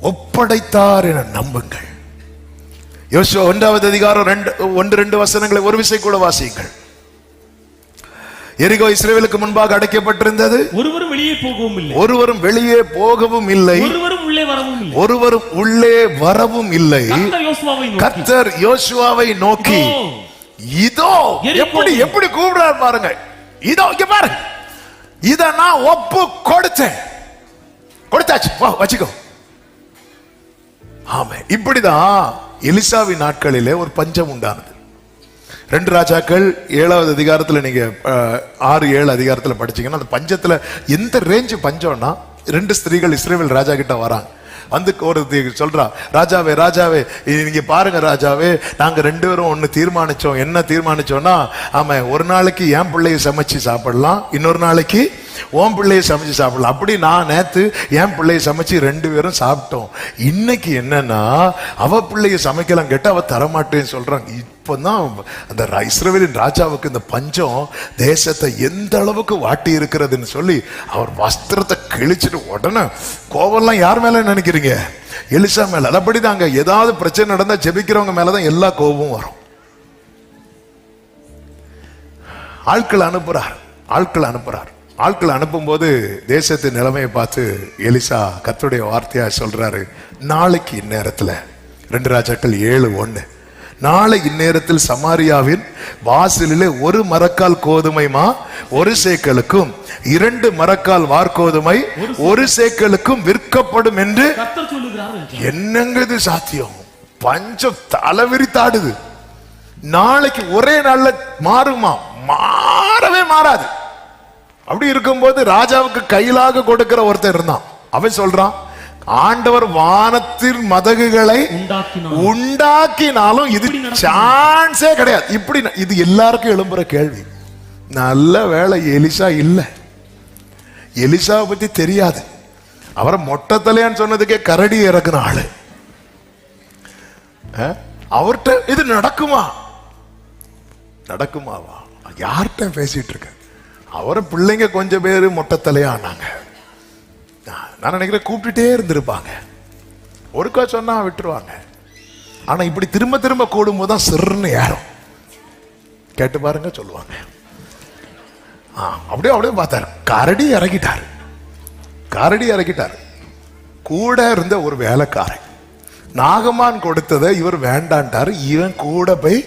ஒப்படைத்தார் என நம்புங்கள். யோசுவா ஒன்றாவது அதிகாரம் ரெண்டு ஒன்று ரெண்டு வசனங்களை ஒரு விசை கூட வாசியுங்கள். எரிகோ இஸ்ரேலுக்கு முன்பாக அடைக்கப்பட்டிருந்தது. ஒருவரும் வெளியே போகவும் இல்லை. ஒருவரும் வெளியே போகவும் இல்லை. ஒருவரும் உள்ளே வரவும் இல்லை. ஒருவரும் உள்ளே வரவும் இல்லை. கத்தர் யோசுவாவை நோக்கி. இதோ. எப்படி எப்படி கூப்பிடுறாரு பாருங்க. இதோ இங்க பாருங்க இத நான் ஒப்பு கொடுத்தேன். கொடுத்தாச்சு. வச்சுக்கோ. ஆமா இப்படிதான் எலிசாவின் நாட்களிலே ஒரு பஞ்சம் உண்டானது. ரெண்டு ராஜாக்கள் ஏழாவது அதிகாரத்தில் நீங்க ஆறு ஏழு அதிகாரத்தில் படிச்சீங்கன்னா அந்த பஞ்சத்துல எந்த ரேஞ்சு பஞ்சம்னா ரெண்டு ஸ்திரீகள் இஸ்ரேவேல் ராஜா கிட்ட வராங்க. வந்து ஒரு சொல்றா ராஜாவே ராஜாவே நீங்க பாருங்க ராஜாவே நாங்க ரெண்டு பேரும் ஒண்ணு தீர்மானிச்சோம். என்ன தீர்மானிச்சோம்னா ஆமா ஒரு நாளைக்கு என் பிள்ளைய சமைச்சு சாப்பிடலாம் இன்னொரு நாளைக்கு உன் பிள்ளையை சமைச்சு சாப்பிடலாம் அப்படி நான் நேற்று என் பிள்ளையை சமைச்சு ரெண்டு பேரும் சாப்பிட்டோம். இன்னைக்கு என்னன்னா அவ பிள்ளைய சமைக்கலாம் கேட்டு அவ தரமாட்டேன்னு சொல்றாங்க. இப்பதான் அந்த ர- ராஜாவுக்கு இந்த பஞ்சம் தேசத்தை எந்த அளவுக்கு வாட்டி இருக்கிறதுன்னு சொல்லி அவர் வஸ்திரத்தை கிழிச்சிட்டு உடனே கோவம்லாம் யார் மேல நினைக்கிறீங்க? எலிசா மேல. அப்படிதாங்க. ஏதாவது பிரச்சனை நடந்தா ஜெபிக்கிறவங்க மேலதான் எல்லா கோபமும் வரும். ஆட்கள் அனுப்புறார். ஆட்கள் அனுப்புறார். ஆட்கள் அனுப்பும்போது தேசத்தின் நிலைமையை பார்த்து எலிசா கர்த்தருடைய வார்த்தையா சொல்றாரு. நாளைக்கு இந்நேரத்துல ரெண்டு ராஜாக்கள் ஏழு ஒண்ணு. நாளை இந்நேரத்தில் சமாரியாவின் வாசலிலே ஒரு மரக்கால் கோதுமைமா ஒரு சேக்கலுக்கும் இரண்டு மரக்கால் வார்கோதுமை ஒரு சேக்கலுக்கும் விற்கப்படும் என்று கர்த்தர் சொல்லுகிறார் என்றார். என்னங்க இது சாத்தியம்? பஞ்சம் தலைவிரித்தாடுது நாளைக்கு ஒரே நாள்ல மாறுமா? மாறவே மாறாது. அப்படி இருக்கும்போது ராஜாவுக்கு கையிலாக கொடுக்கிற ஒருத்தன் இருந்தான். அவன் சொல்றான் ஆண்டவர் வானத்தின் மதகுகளை. உண்டாக்கினாலும் இது? சான்ஸே கிடையாது. இப்படி இது எல்லாருக்கும் எழும்புற கேள்வி. நல்ல வேலை எலிசா இல்ல. எலிசாவை பத்தி தெரியாது. அவரை மொட்டை தலையான்னு சொன்னதுக்கே கரடி இறக்குன ஆளு. அஹ்? அவர்ட்ட இது நடக்குமா? நடக்குமாவா? யார்கிட்ட பேசிட்டு இருக்க? அவரை பிள்ளைங்க கொஞ்சம் பேர் மொட்டத்தலையா ஆனாங்க. நான் நினைக்கிறேன் கூப்பிட்டுட்டே இருந்திருப்பாங்க. ஒருக்கா சொன்னா விட்டுருவாங்க. ஆனா இப்படி திரும்ப திரும்ப கூடும்போது தான் சிறுன்னு ஏறும். கேட்டு பாருங்க சொல்லுவாங்க. அப்படியே அப்படியே பார்த்தாரு. கரடி இறக்கிட்டாரு. கரடி இறக்கிட்டாரு. கூட இருந்த ஒரு வேலைக்காரன். நாகமான் கொடுத்ததை இவர் வேண்டான்ட்டாரு. இவன் கூட போய்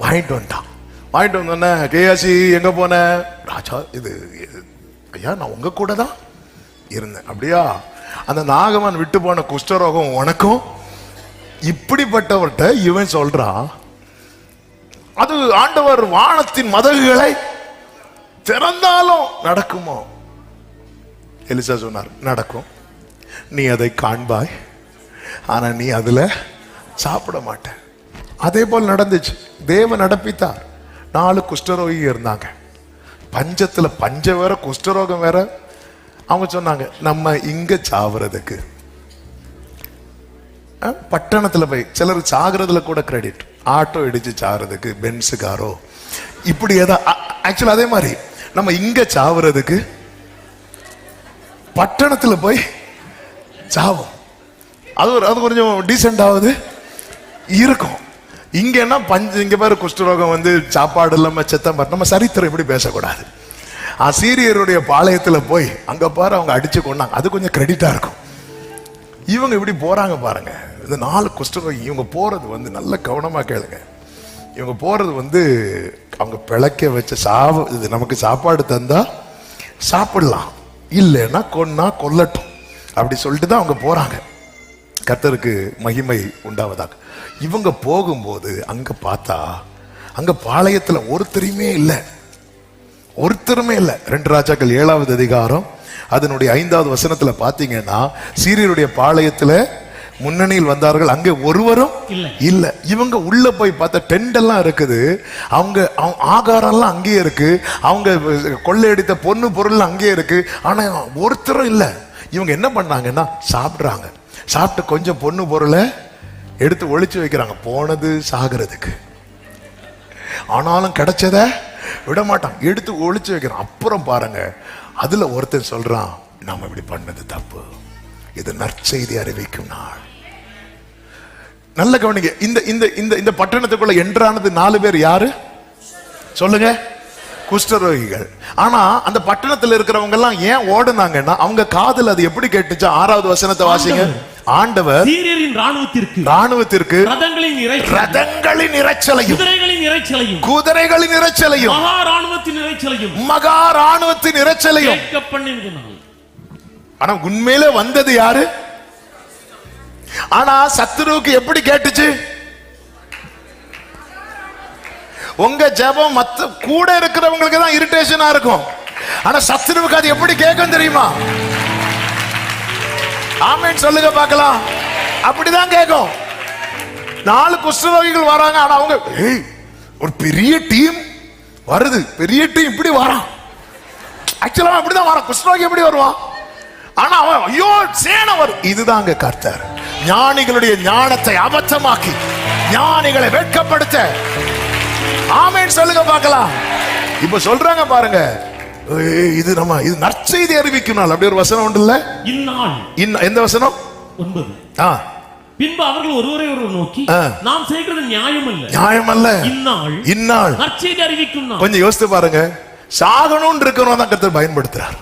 வாங்கிட்டு வந்துட்டான். வாங்கிட்டு வந்தோன்னே கேஆசி எங்கே போன? ராஜா இது ஐயா நான் உங்கள் கூட தான் இருந்தேன். அப்படியா? அந்த நாகமான் விட்டு போன குஷ்டரோகம் உனக்கும்? இப்படிப்பட்டவர்கிட்ட இவன் சொல்றான் அது ஆண்டவர் வானத்தின் மதகுகளை திறந்தாலும் நடக்குமோ? எலிசா சொன்னார் நடக்கும். நீ அதை காண்பாய். ஆனா நீ அதுல சாப்பிட மாட்ட. அதே போல் நடந்துச்சு. தேவன் நடப்பித்தார். நாலு குஷ்டரோகி இருந்தாங்க. பஞ்சத்தில் பஞ்சம் வேற குஷ்டரோகம் வேற. அவங்க சொன்னாங்க நம்ம இங்க சாவறதுக்கு. பட்டணத்தில் போய் சிலர் சாகிறதுல கூட கிரெடிட் ஆட்டோ இடிச்சு சாகுறதுக்கு பென்ஸு காரோ. இப்படி ஏதா ஆக்சுவலாக அதே மாதிரி நம்ம இங்க சாவறதுக்கு பட்டணத்தில் போய் சாவோம். அது ஒரு அது கொஞ்சம் டீசெண்ட் ஆகுது இருக்கும். இங்கன்னா பஞ்சு இங்க பாரு குஷ்டரோகம் வந்து சாப்பாடு இல்லாம செத்தம் பாரு. நம்ம சரித்திரம் இப்படி பேசக்கூடாது. அசீரியருடைய பாளையத்துல போய் அங்க பாரு அவங்க அடிச்சு கொண்டாங்க அது கொஞ்சம் கிரெடிட்டா இருக்கும். இவங்க இப்படி போறாங்க பாருங்க. இந்த நாலு குஷ்டரோகம். இவங்க போறது வந்து நல்ல கவனமா கேளுங்க. இவங்க போறது வந்து அவங்க பிழைக்க வச்ச சாவு இது நமக்கு சாப்பாடு தந்தா சாப்பிடலாம். இல்லைன்னா கொன்னா கொல்லட்டும். அப்படி சொல்லிட்டு தான் அவங்க போறாங்க. கர்த்தருக்கு மகிமை உண்டாவதாக. இவங்க போகும்போது அங்க பார்த்தா அங்க பாளையத்துல ஒருத்தரையுமே இல்லை. ஒருத்தருமே இல்லை. ரெண்டு ராஜாக்கள் ஏழாவது அதிகாரம் அதனுடைய ஐந்தாவது வசனத்துல பாத்தீங்கன்னா சீரியருடைய பாளையத்துல முன்னணியில் வந்தார்கள் அங்கே ஒருவரும் இல்லை. இவங்க உள்ள போய் பார்த்தா டென்ட் எல்லாம் இருக்குது. அவங்க அவங்க ஆகாரம் எல்லாம் அங்கேயே இருக்கு. அவங்க கொள்ளையடித்த பொண்ணு பொருள் அங்கேயே இருக்கு. ஆனா ஒருத்தரும் இல்ல. இவங்க என்ன பண்ணாங்கன்னா சாப்பிடுறாங்க. சாப்பிட்டு கொஞ்சம் பொண்ணு பொருளை எடுத்து ஒழிச்சு வைக்கிறாங்க. போனது சாகிறதுக்கு. ஆனாலும் கிடைச்சத விட மாட்டான் எடுத்து ஒழிச்சு வைக்கிறான். அப்புறம் பாருங்க அதுல ஒருத்தன் சொல்றான் நம்ம இப்படி பண்ணது தப்பு. இது நற்செய்தி அறிவிக்கும் நாள். நல்ல கவனிங்க இந்த இந்த இந்த இந்த பட்டணத்துக்குள்ள என்றானது நாலு பேர் யாரு? சொல்லுங்க. குஷ்டரோகிகள். ஆனா அந்த பட்டணத்துல இருக்கிறவங்க எல்லாம் ஏன் ஓடுனாங்கன்னா அவங்க காதல் அது எப்படி கேட்டுச்சு? ஆறாவது வசனத்தை வாசிங்க. ஆண்டவர் சீரியரின் ராணுவத்திற்கு ராணுவத்திற்கு ரதங்களின் ரதங்களின் இரைச்சலையும் குதிரைகளின் இறைச்சலையும் குதிரைகளின் இரைச்சலையும் மகா ராணுவத்தின் இறைச்சலையும் மகா ராணுவத்தின் பண்ணினாள் ஆனா உண்மையிலே வந்தது யாரு? ஆனா சத்துருவுக்கு எப்படி கேட்டுச்சு? உங்க ஜெபம் மத்த கூட இருக்கிறவங்களுக்கு தான் இரிட்டேஷனா இருக்கும். ஆனா சத்துருவுக்கு அது எப்படி கேட்கும் தெரியுமா? ஆமேன். சொல்லுங்க பார்க்கலாம். அப்படிதான் கேட்கும். நாலு குஷ்டரோகிகள் வராங்க ஆனா அவங்க ஏய் ஒரு பெரிய டீம் வருது. பெரிய டீம் இப்படி வரான். ஆக்சுவலா அப்படிதான் வரான். குஷ்டரோகி எப்படி வருவான்? ஆனா அவன் ஐயோ சேனை வரும். இதுதாங்க கர்த்தர். ஞானிகளுடைய ஞானத்தை அபத்தமாக்கி ஞானிகளை வெட்கப்படுத்த. ஆமேன் சொல்லுங்க பார்க்கலாம். இப்ப சொல்றாங்க பாருங்க இது நம்ம இது நற்செய்தி அறிவிக்கும் நாள். அப்படி ஒரு வசனம் உண்டு இல்ல? இந்நாள். எந்த வசனம்? ஒன்பது. ஆ. பின்பு அவர்கள் ஒருவரை ஒருவர் நோக்கி. நாம் செய்கிறது நியாயம் அல்ல நியாயம் அல்ல இந்நாள். இந்நாள். நற்செய்தி அறிவிக்கும் நாள். கொஞ்சம் யோசித்து பாருங்க. சாகணும்னு இருக்கிறவங்க தான் கருத்து பயன்படுத்துறார்.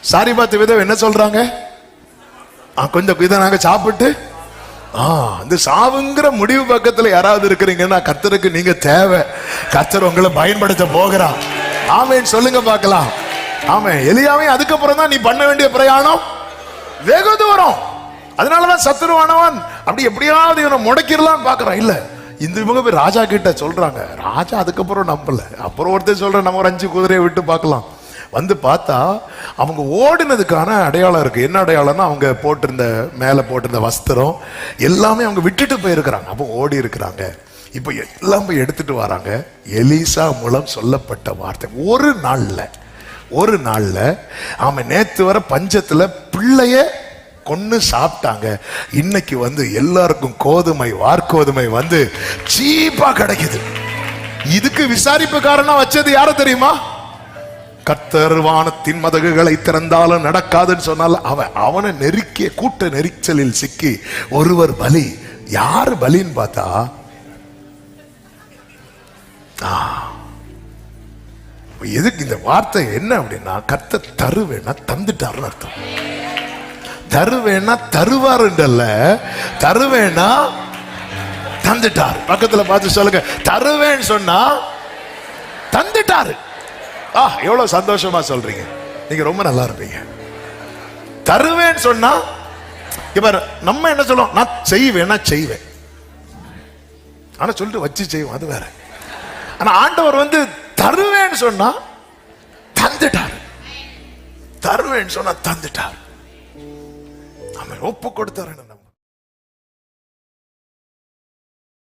சாரி பார்த்து விதவை என்ன சொல்றாங்க? ஆ, கொஞ்சம் இதை நாங்க சாப்பிட்டு ஆ இந்த சாவுங்கிற முடிவு பக்கத்துல யாராவது இருக்கிறீங்கன்னா கர்த்தருக்கு நீங்க தேவை. கர்த்தர் உங்களை பயன்படுத்த போகிறா ஆமேன் சொல்லுங்க பார்க்கலாம். ஆமே எலியாவே அதுக்கப்புறம் தான் நீ பண்ண வேண்டிய பிரயாணம் வெகு தூரம். அதனாலதான் சத்துருவானவன் அப்படி எப்படியாவது இவனை முடக்கிடலாம்னு பாக்குறான் இல்ல இந்த இவங்க போய் ராஜா கிட்ட சொல்றாங்க. ராஜா அதுக்கப்புறம் நம்பல. அப்புறம் ஒருத்தர் சொல்ற நம்ம ஒரு அஞ்சு குதிரையை விட்டு பார்க்கலாம். வந்து பார்த்தா அவங்க ஓடினதுக்கான அடையாளம் இருக்கு. என்ன அடையாளம்னா அவங்க போட்டிருந்த மேலே போட்டிருந்த வஸ்திரம் எல்லாமே அவங்க விட்டுட்டு போயிருக்கிறாங்க. அப்போ ஓடி இருக்கிறாங்க. இப்போ எல்லாம் எடுத்துட்டு வராங்க. எலிசா மூலம் சொல்லப்பட்ட வார்த்தை. ஒரு நாளில் ஒரு நாளில் அவன் நேற்று வர பஞ்சத்தில் பிள்ளைய கொன்று சாப்பிட்டாங்க. இன்னைக்கு வந்து எல்லாருக்கும் கோதுமை வார்கோதுமை வந்து சீப்பா கிடைக்குது. இதுக்கு விசாரிப்புக்காரனா வச்சது யார தெரியுமா? கத்தர் வானத்தின் மதகுகளை திறந்தாலும் நடக்காதுன்னு சொன்னால அவன் அவனை நெருக்கிய கூட்ட நெரிச்சலில் சிக்கி ஒருவர் பலி. யார் பலின்னு பார்த்தா எதுக்கு இந்த வார்த்தை என்ன அப்படின்னா கத்த தருவேன்னா தந்துட்டாருன்னு அர்த்தம். தருவேன்னா தருவாருன்றல்ல தருவேன்னா தந்துட்டார். பக்கத்துல பார்த்து சொல்லுங்க. தருவேன்னு சொன்னா தந்துட்டாரு. ஆ எவ்வளவு சந்தோஷமா சொல்றீங்க. நீங்க ரொம்ப நல்லா இருப்பீங்க. தருவேன்னு சொன்னா இப்ப நம்ம என்ன சொல்லுவோம்? நான் செய்வேன்னா செய்வேன். ஆனா சொல்லிட்டு வச்சு செய்வோம் அது வேற. ஆனா ஆண்டவர் வந்து தருவேன்னு சொன்னா தந்துட்டார். தருவேன்னு சொன்னா தந்துட்டார். அவன் ஒப்பு கொடுத்தாரு.